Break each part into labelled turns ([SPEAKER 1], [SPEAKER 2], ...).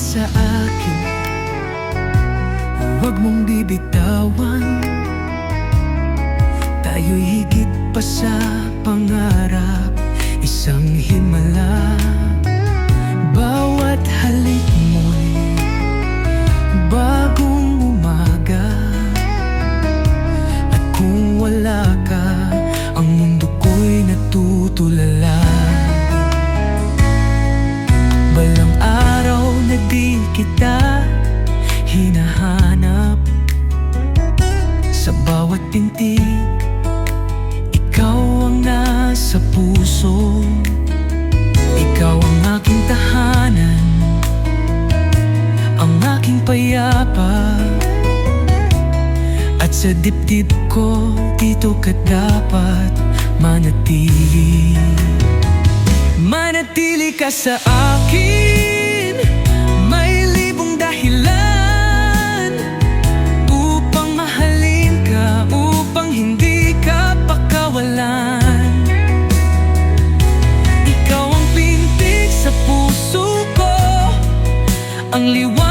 [SPEAKER 1] sa akin. Huwag mong bibitawan. Tayo'y higit pa sa pangarap. Isang himala sa dibdib ko Dito ka dapat manatili. Manatili ka sa akin May libong dahilan Upang mahalin ka Upang hindi ka pakawalan. Ikaw ang pintig sa puso ko Ang liwanag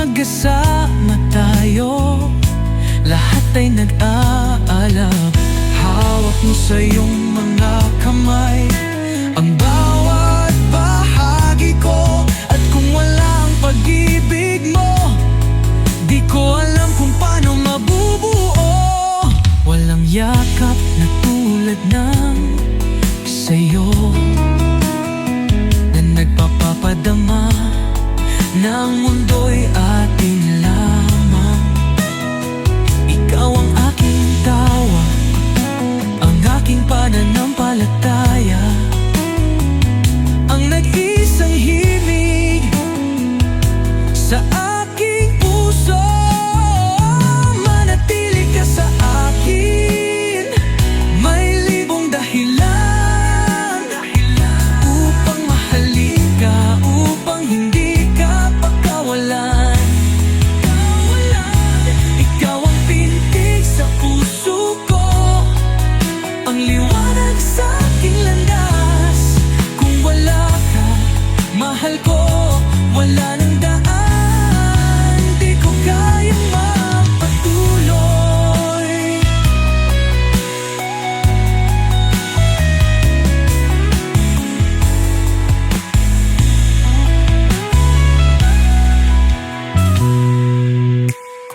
[SPEAKER 1] magkasama tayo. Lahat ay nag-aalab. Hawak mo sa iyong mga kamay. Ang bawat bahagi ko. At kung wala ang pag-ibig mo Di ko alam kung paano mabubuo. Walang yakap na tulad ng sa'yo Na nagpapapadama ng mundo'y atin lamang. Ikaw ang aking tawa Ang aking pananampalataya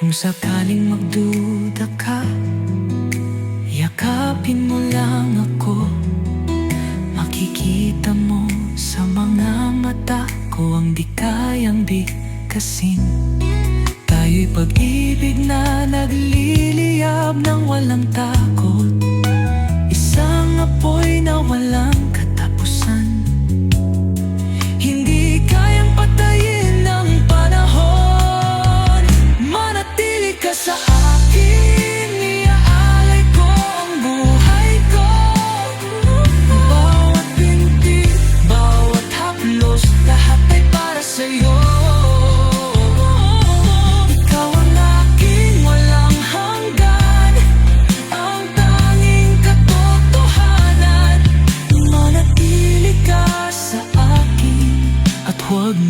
[SPEAKER 1] Kung sakaling magduda ka Yakapin mo lang ako. Makikita mo sa mga mata ko Ang di kayang bigkasin Tayo'y pag-ibig na nagliliyab ng walang takot. Isang apoy na walang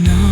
[SPEAKER 1] At